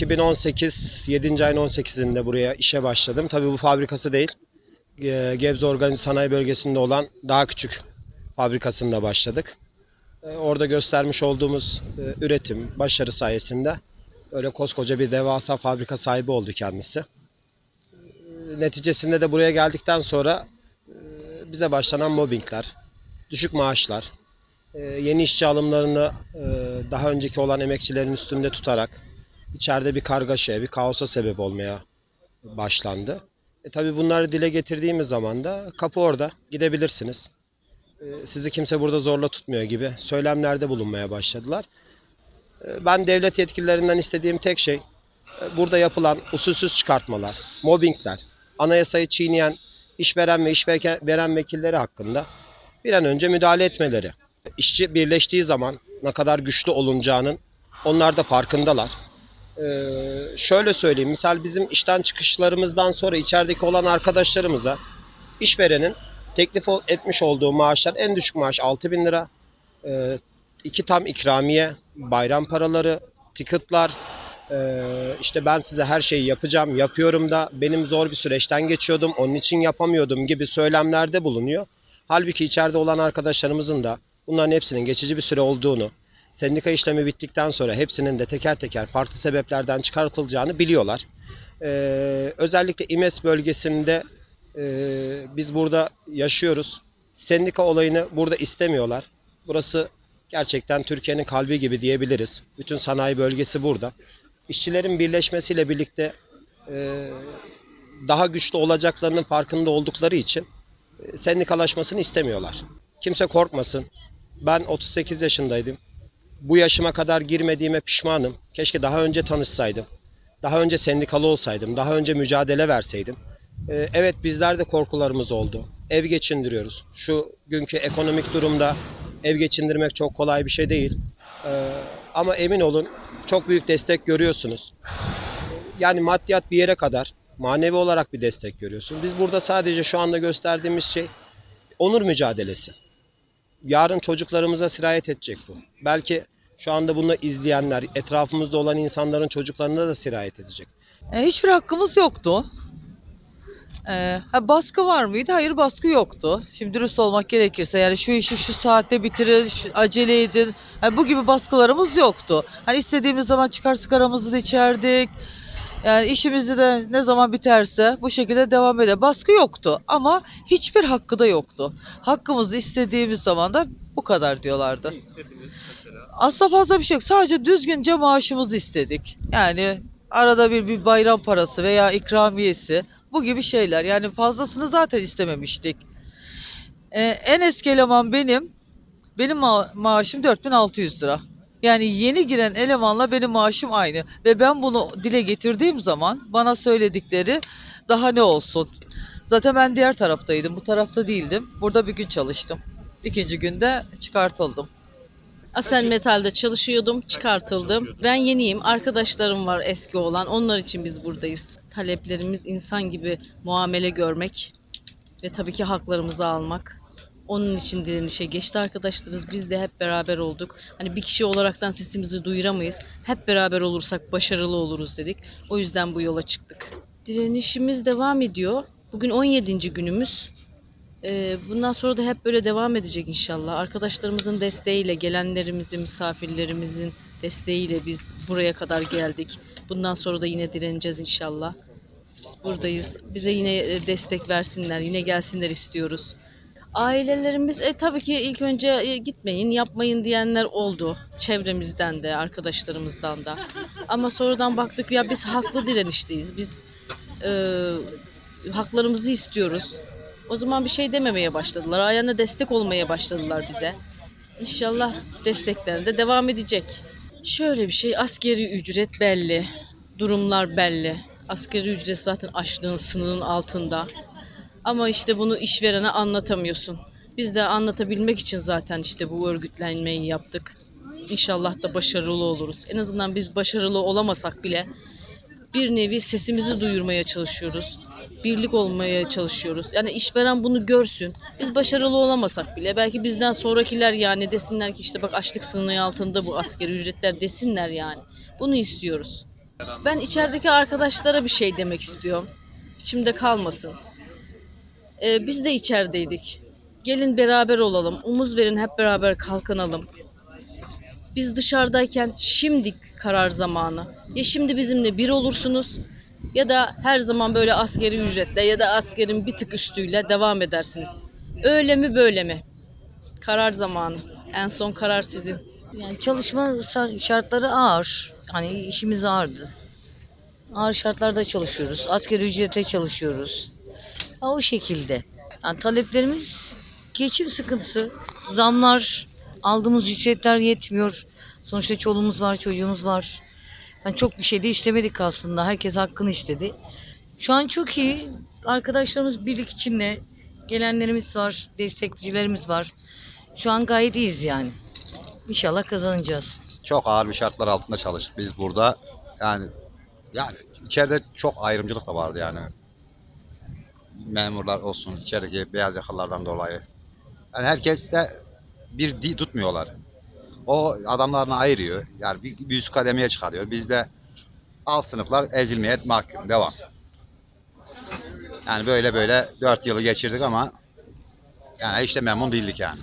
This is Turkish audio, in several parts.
2018 7. ayın 18'inde buraya işe başladım. Tabii bu fabrikası değil. Ee, Gebze Organize Sanayi Bölgesi'nde olan daha küçük fabrikasında başladık. Ee, Orada göstermiş olduğumuz e, üretim, başarı sayesinde öyle koskoca bir devasa fabrika sahibi oldu kendisi. Ee, Neticesinde de buraya geldikten sonra e, bize başlanan mobbingler, düşük maaşlar, e, yeni işçi alımlarını daha önceki olan emekçilerin üstünde tutarak içeride bir kargaşaya, bir kaosa sebep olmaya başlandı. E tabi bunları dile getirdiğimiz zaman da kapı orada, gidebilirsiniz. E, sizi kimse burada zorla tutmuyor gibi söylemlerde bulunmaya başladılar. E, ben devlet yetkililerinden istediğim tek şey e, burada yapılan usulsüz çıkartmalar, mobbingler, anayasayı çiğneyen işveren ve işveren vekilleri hakkında bir an önce müdahale etmeleri. İşçi birleştiği zaman ne kadar güçlü olunacağının onlar da farkındalar. Ee, şöyle söyleyeyim, misal bizim işten çıkışlarımızdan sonra içerideki olan arkadaşlarımıza işverenin teklif etmiş olduğu maaşlar en düşük maaş 6000 bin lira, Ee, iki tam ikramiye, bayram paraları, ticketlar, ee, işte ben size her şeyi yapacağım, yapıyorum da benim zor bir süreçten geçiyordum, onun için yapamıyordum gibi söylemlerde bulunuyor. Halbuki içeride olan arkadaşlarımızın da bunların hepsinin geçici bir süre olduğunu, sendika işlemi bittikten sonra hepsinin de teker teker farklı sebeplerden çıkartılacağını biliyorlar. Ee, özellikle İMES bölgesinde e, biz burada yaşıyoruz. Sendika olayını burada istemiyorlar. Burası gerçekten Türkiye'nin kalbi gibi diyebiliriz. Bütün sanayi bölgesi burada. İşçilerin birleşmesiyle birlikte e, daha güçlü olacaklarının farkında oldukları için e, sendikalaşmasını istemiyorlar. Kimse korkmasın. Ben 38 yaşındaydım. Bu yaşıma kadar girmediğime pişmanım. Keşke daha önce tanışsaydım. Daha önce sendikalı olsaydım. Daha önce mücadele verseydim. Ee, Evet bizler de korkularımız oldu. Ev geçindiriyoruz. Şu günkü ekonomik durumda ev geçindirmek çok kolay bir şey değil. Ee, Ama emin olun çok büyük destek görüyorsunuz. Yani maddiyat bir yere kadar manevi olarak bir destek görüyorsun. Biz burada sadece şu anda gösterdiğimiz şey onur mücadelesi. Yarın çocuklarımıza sirayet edecek bu. Belki şu anda bunu izleyenler, etrafımızda olan insanların çocuklarına da sirayet edecek. E, hiçbir hakkımız yoktu. E, baskı var mıydı? Hayır baskı yoktu. Şimdi dürüst olmak gerekirse yani şu işi şu saatte bitirin, şu, acele edin. Ha, bu gibi baskılarımız yoktu. Hani istediğimiz zaman çıkar sigaramızı da içerdik. Yani işimizi de ne zaman biterse bu şekilde devam eder. Baskı yoktu ama hiçbir hakkı da yoktu. Hakkımızı istediğimiz zaman da bu kadar diyorlardı. Aslında fazla bir şey yok. Sadece düzgünce maaşımızı istedik. Yani arada bir bir bayram parası veya ikramiyesi bu gibi şeyler. Yani fazlasını zaten istememiştik. Ee, en eski eleman benim. Benim ma- maaşım 4600 lira. Yani yeni giren elemanla benim maaşım aynı. Ve ben bunu dile getirdiğim zaman bana söyledikleri daha ne olsun. Zaten ben diğer taraftaydım. Bu tarafta değildim. Burada bir gün çalıştım. İkinci günde çıkartıldım. Asel Metal'de çalışıyordum, çıkartıldım. Ben yeniyim, arkadaşlarım var eski olan. Onlar için biz buradayız. Taleplerimiz insan gibi muamele görmek ve tabii ki haklarımızı almak. Onun için direnişe geçti arkadaşlarız. Biz de hep beraber olduk. Hani bir kişi olaraktan sesimizi duyuramayız. Hep beraber olursak başarılı oluruz dedik. O yüzden bu yola çıktık. Direnişimiz devam ediyor. Bugün 17. günümüz. Ee, bundan sonra da hep böyle devam edecek inşallah. Arkadaşlarımızın desteğiyle, gelenlerimizin, misafirlerimizin desteğiyle biz buraya kadar geldik. Bundan sonra da yine direneceğiz inşallah. Biz buradayız. Bize yine e, destek versinler, yine gelsinler istiyoruz. Ailelerimiz e, tabii ki ilk önce e, gitmeyin, yapmayın diyenler oldu. Çevremizden de, arkadaşlarımızdan da. Ama sonradan baktık ya biz haklı direnişteyiz. Biz e, haklarımızı istiyoruz. O zaman bir şey dememeye başladılar. Ayağına destek olmaya başladılar bize. İnşallah destekler de devam edecek. Şöyle bir şey, askeri ücret belli. Durumlar belli. Asgari ücret zaten açlığın sınırın altında. Ama işte bunu işverene anlatamıyorsun. Biz de anlatabilmek için zaten işte bu örgütlenmeyi yaptık. İnşallah da başarılı oluruz. En azından biz başarılı olamasak bile bir nevi sesimizi duyurmaya çalışıyoruz. Birlik olmaya çalışıyoruz. Yani işveren bunu görsün. Biz başarılı olamasak bile belki bizden sonrakiler yani desinler ki işte bak açlık sınırı altında bu askeri ücretler desinler yani. Bunu istiyoruz. Ben içerideki arkadaşlara bir şey demek istiyorum. İçimde kalmasın. Ee, biz de içerideydik. Gelin beraber olalım. Omuz verin hep beraber kalkınalım. Biz dışarıdayken şimdi karar zamanı. Ya şimdi bizimle bir olursunuz ya da her zaman böyle askeri ücretle ya da askerin bir tık üstüyle devam edersiniz. Öyle mi böyle mi? Karar zamanı. En son karar sizin. Yani çalışma şartları ağır. Hani işimiz ağırdı. Ağır şartlarda çalışıyoruz. Asgari ücrete çalışıyoruz. Ha, o şekilde. Yani taleplerimiz geçim sıkıntısı. Zamlar, aldığımız ücretler yetmiyor. Sonuçta çoluğumuz var, çocuğumuz var. Yani çok bir şey de istemedik aslında. Herkes hakkını istedi. Şu an çok iyi. Arkadaşlarımız birlik içinde. Gelenlerimiz var, destekçilerimiz var. Şu an gayet iyiyiz yani. İnşallah kazanacağız. çok ağır bir şartlar altında çalıştık biz burada. Yani yani içeride çok ayrımcılık da vardı yani. Memurlar olsun, içerideki beyaz yakalılardan dolayı. Yani herkes de bir di tutmuyorlar. O adamlarını ayırıyor. Yani bir, bir üst kademeye çıkarıyor. Bizde alt sınıflar ezilmeye mahkum. Devam. Yani böyle böyle dört yılı geçirdik ama yani işte memnun değildik yani.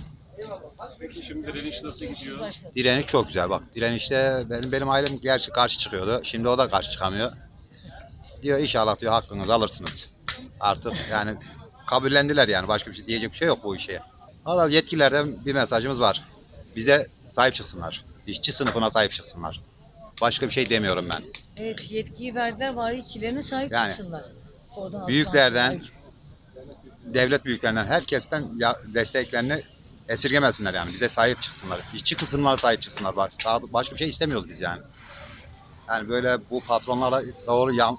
Peki şimdi direniş nasıl gidiyor? Direniş çok güzel bak. Direnişte benim benim ailem gerçi karşı çıkıyordu. Şimdi o da karşı çıkamıyor. Diyor inşallah diyor hakkınızı alırsınız. Artık yani kabullendiler yani. Başka bir şey diyecek bir şey yok bu işe. Valla yetkililerden bir mesajımız var. Bize sahip çıksınlar. İşçi sınıfına sahip çıksınlar. Başka bir şey demiyorum ben. Evet yetkiyi verdiler bari işçilerine sahip Yani, çıksınlar. Oradan büyüklerden, alttan- Devlet büyüklerinden herkesten ya- desteklerini esirgemesinler yani. Bize sahip çıksınlar. İşçi kısımlara sahip çıksınlar. Baş- daha Başka bir şey istemiyoruz biz yani. Yani böyle bu patronlara doğru yan,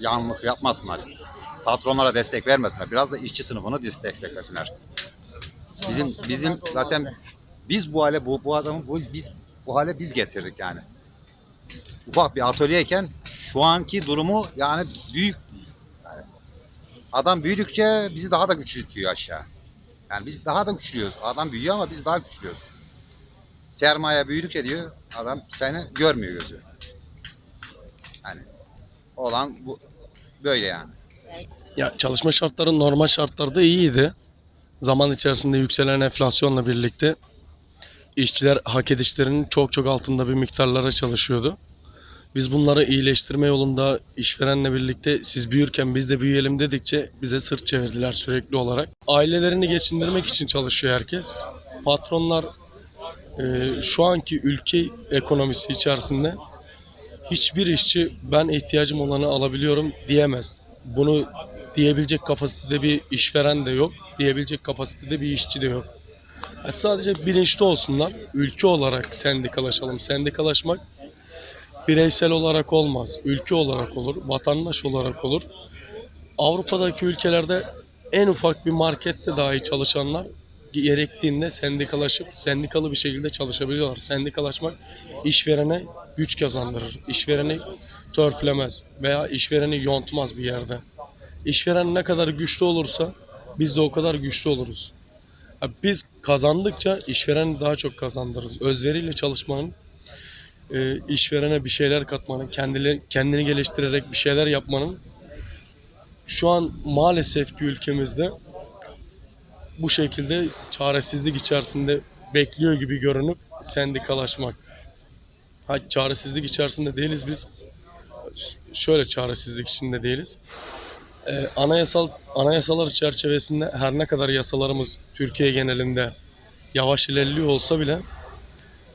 yanlık yapmasınlar. Patronlara destek vermesinler. Biraz da işçi sınıfını des- desteklesinler. Bizim- bizim zaten-. Biz bu hale bu, bu adamı bu, biz bu hale biz getirdik yani. Ufak bir atölyeyken şu anki durumu yani büyük yani adam büyüdükçe bizi daha da güçlütüyor aşağı. Yani biz daha da güçlüyoruz. Adam büyüyor ama biz daha güçlüyoruz. Sermaye büyüdükçe diyor adam seni görmüyor gözü. Yani olan bu böyle yani. Ya çalışma şartları normal şartlarda iyiydi. Zaman içerisinde yükselen enflasyonla birlikte işçiler hak edişlerinin çok çok altında bir miktarlara çalışıyordu. Biz bunları iyileştirme yolunda işverenle birlikte siz büyürken biz de büyüyelim dedikçe bize sırt çevirdiler sürekli olarak. Ailelerini geçindirmek için çalışıyor herkes. Patronlar e, şu anki ülke ekonomisi içerisinde hiçbir işçi ben ihtiyacım olanı alabiliyorum diyemez. Bunu diyebilecek kapasitede bir işveren de yok, diyebilecek kapasitede bir işçi de yok. Yani sadece bilinçli olsunlar. Ülke olarak sendikalaşalım. Sendikalaşmak bireysel olarak olmaz. Ülke olarak olur, vatandaş olarak olur. Avrupa'daki ülkelerde en ufak bir markette dahi çalışanlar gerektiğinde sendikalaşıp sendikalı bir şekilde çalışabiliyorlar. Sendikalaşmak işverene güç kazandırır. İşvereni törpülemez veya işvereni yontmaz bir yerde. İşveren ne kadar güçlü olursa biz de o kadar güçlü oluruz. Biz kazandıkça işveren daha çok kazandırırız. Özveriyle çalışmanın, e, işverene bir şeyler katmanın, kendini, kendini geliştirerek bir şeyler yapmanın şu an maalesef ki ülkemizde bu şekilde çaresizlik içerisinde bekliyor gibi görünüp sendikalaşmak. Ha, çaresizlik içerisinde değiliz biz. Şöyle çaresizlik içinde değiliz. Ee, anayasal anayasalar çerçevesinde her ne kadar yasalarımız Türkiye genelinde yavaş ilerliyor olsa bile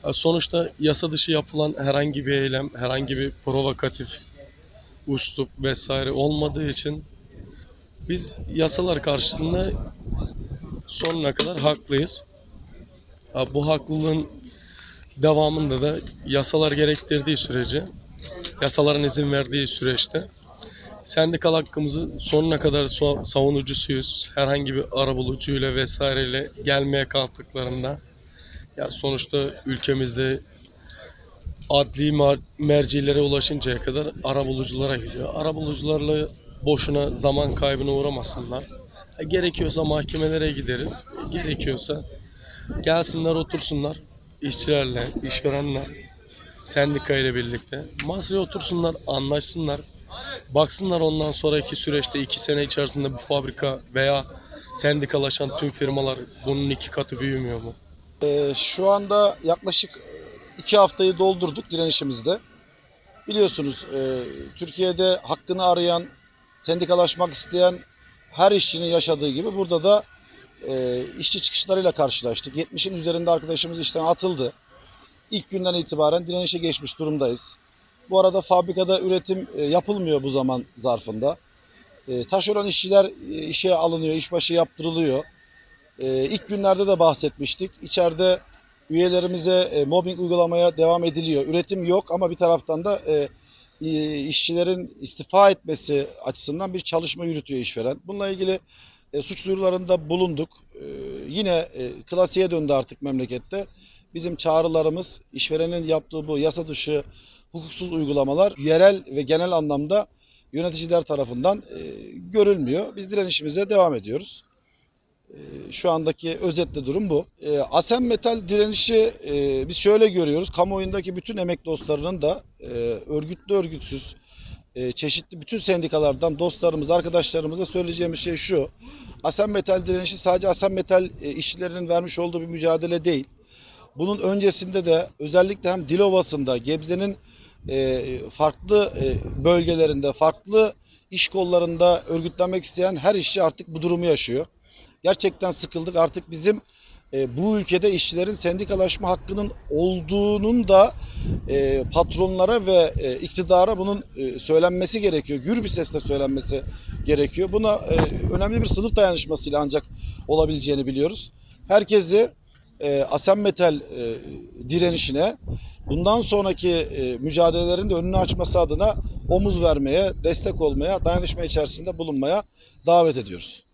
e, sonuçta yasa dışı yapılan herhangi bir eylem, herhangi bir provokatif üslup vesaire olmadığı için biz yasalar karşısında sonuna kadar haklıyız. Ha, bu haklılığın devamında da yasalar gerektirdiği sürece, yasaların izin verdiği süreçte sendikal hakkımızı sonuna kadar savunucusuyuz. Herhangi bir arabulucuyla vesaireyle gelmeye kalktıklarında ya sonuçta ülkemizde adli mercilere ulaşıncaya kadar arabuluculara gidiyor. Arabulucularla boşuna zaman kaybına uğramasınlar. Gerekiyorsa mahkemelere gideriz. Gerekiyorsa gelsinler otursunlar işçilerle, işverenler Sendika ile birlikte. Masaya otursunlar, anlaşsınlar. Baksınlar ondan sonraki süreçte iki sene içerisinde bu fabrika veya sendikalaşan tüm firmalar bunun iki katı büyümüyor mu? Ee, Şu anda yaklaşık iki haftayı doldurduk direnişimizde. Biliyorsunuz e, Türkiye'de hakkını arayan, sendikalaşmak isteyen her işçinin yaşadığı gibi burada da e, işçi çıkışlarıyla karşılaştık. 70'in üzerinde arkadaşımız işten atıldı. İlk günden itibaren direnişe geçmiş durumdayız. Bu arada fabrikada üretim e, yapılmıyor bu zaman zarfında. E, Taşeron işçiler e, işe alınıyor, işbaşı yaptırılıyor. İlk günlerde de bahsetmiştik. İçeride üyelerimize mobbing uygulamaya devam ediliyor. Üretim yok ama bir taraftan da işçilerin istifa etmesi açısından bir çalışma yürütüyor işveren. Bununla ilgili e, suç duyurularında bulunduk. Yine e, klasiğe döndü artık memlekette. Bizim çağrılarımız işverenin yaptığı bu yasa dışı hukuksuz uygulamalar yerel ve genel anlamda yöneticiler tarafından e, görülmüyor. Biz direnişimize devam ediyoruz. Ee, Şu andaki özetle durum bu. Ee, Asem Metal direnişi e, biz şöyle görüyoruz. Kamuoyundaki bütün emek dostlarının da e, örgütlü örgütsüz e, çeşitli bütün sendikalardan dostlarımız, arkadaşlarımıza söyleyeceğimiz şey şu. Asem Metal direnişi sadece Asem Metal e, işçilerinin vermiş olduğu bir mücadele değil. Bunun öncesinde de özellikle hem Dilovası'nda, Gebze'nin e, farklı e, bölgelerinde, farklı iş kollarında örgütlenmek isteyen her işçi artık bu durumu yaşıyor gerçekten sıkıldık. Artık bizim e, bu ülkede işçilerin sendikalaşma hakkının olduğunun da patronlara ve iktidara bunun söylenmesi gerekiyor. Gür bir sesle söylenmesi gerekiyor. Buna önemli bir sınıf dayanışmasıyla ancak olabileceğini biliyoruz. Herkesi e, Asem Metal e, direnişine bundan sonraki e, mücadelelerin de önünü açması adına omuz vermeye, destek olmaya, dayanışma içerisinde bulunmaya davet ediyoruz.